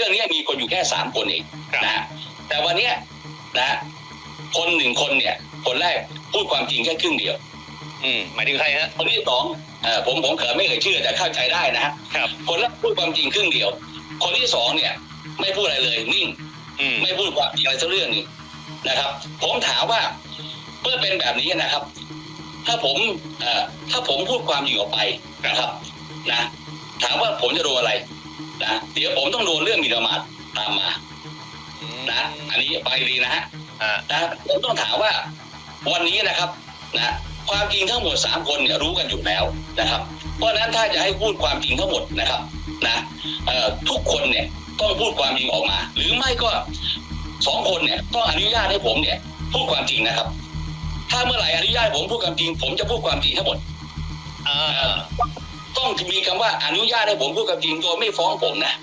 เรื่องนี้มีคนอยู่แค่สามคนเองครับนะฮะแต่วันเนี้ยนะฮะคนหนึ่งคนเนี่ย คนแรกพูดความจริงแค่ครึ่งเดียว อืมหมายถึงใครฮะคนที่สองเอ่อผมผมเขินไม่เอ่ยชื่อแต่เข้าใจได้นะฮะครับคนแรกพูดความจริงครึ่งเดียว คนที่สองเนี่ย ไม่พูดอะไรเลยนิ่งอืมไม่พูดความจริงอะไรสักเรื่องหนึงนะครับ ผมถามว่าเมื่อเป็นแบบนี้นะครับ ถ้าผมเอ่อถ้าผมพูดความจริงออกไปนะครับ นะ ถามว่าผมจะโดนอะไร นะเดี๋ยวผมต้องโดนเรื่องหมิ่นประมาทตามมานะอันนี้ไปดีนะฮะอ่านะผมต้องถามว่า วันนี้นะครับนะความจริงทั้งหมดสามคนเนี่ยรู้กันอยู่แล้วนะครับ เพราะฉะนั้นถ้าจะให้พูดความจริงทั้งหมดนะครับนะเอ่อทุกคนเนี่ยต้องพูดความจริงออกมา หรือไม่ก็สองคนเนี่ยต้องอนุญาตให้ผมเนี่ย พูดความจริงนะครับ ถ้าเมื่อไหร่อนุญาตให้ผมพูดความจริง ผมจะพูดความจริงทั้งหมดอ่า ต้องมีคำว่าอนุญาตให้ผมพูดความจริงโดยไม่ฟ้องผมนะ